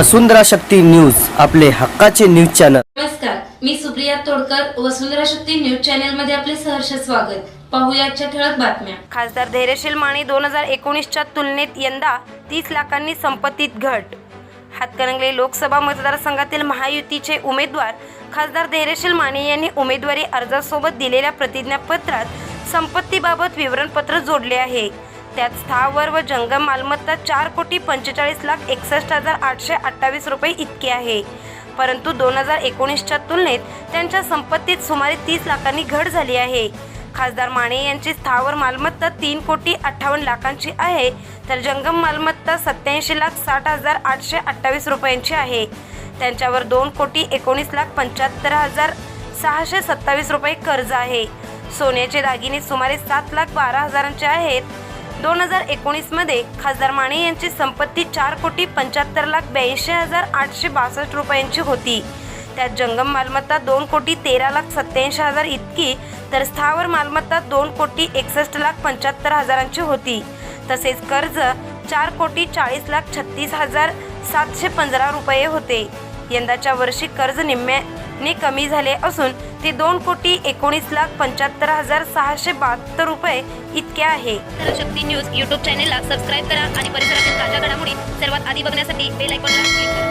वसुंधरा Shakti news आपले हक्काचे news channel. नमस्कार मी सुप्रिया तोडकर वसुंधरा शक्ती न्यूज चॅनलमध्ये आपले सहर्ष स्वागत. पाहूया आजच्या ठळक बातम्या. खासदार धैर्यशील माने दोन हजार एकोणीसच्या तुलनेत यंदा तीस लाखांनी संपत्तीत घट. हातकणंगले लोकसभा मतदारसंघातील महायुतीचे उमेदवार खासदार धैर्यशील माने यांनी उमेदवारी अर्जासोबत दिलेल्या प्रतिज्ञापत्रात संपत्तीबाबत विवरणपत्र जोडले आहे. त्यात स्थावर व जंगम मालमत्ता चार कोटी पंचेचाळीस लाख एकसष्ट हजार आठशे अठ्ठावीस रुपये इतकी आहे. परंतु दोन हजार एकोणीसच्या तुलनेत त्यांच्या संपत्तीत सुमारे तीस लाखांनी घट झाली आहे. खासदार माने यांची स्थावर मालमत्ता तीन कोटी अठ्ठावन्न लाखांची आहे तर जंगम मालमत्ता सत्याऐंशी लाख साठ हजार आठशे अठ्ठावीस रुपयांची आहे. त्यांच्यावर दोन कोटी एकोणीस लाख पंच्याहत्तर हजार सहाशे सत्तावीस रुपये कर्ज आहे. सोन्याचे दागिने सुमारे सात लाख बारा हजारांचे आहेत दोन हजार एकोणीसमध्ये खासदार माने यांची संपत्ती चार कोटी पंच्याहत्तर लाख ब्याऐंशी हजार आठशे बासष्ट रुपयांची होती. त्यात जंगम मालमत्ता दोन कोटी तेरा लाख सत्याऐंशी हजार इतकी तर स्थावर मालमत्ता दोन कोटी एकसष्ट लाख पंच्याहत्तर हजारांची होती. तसेच कर्ज चार कोटी चाळीस लाख छत्तीस हजार सातशे पंधरा रुपये होते. यंदाच्या वर्षी कर्ज निम्म्याने कमी झाले असून ते दोन कोटी एकोणीस लाख पंच्याहत्तर हजार सहाशे बहात्तर रुपये इतके आहे. शक्ती न्यूज यूट्यूब चॅनेलला सबस्क्राईब करा आणि परिसरातील ताज्या घडामोडी सर्वात आधी बघण्यासाठी बेल आयकॉनला क्लिक करा.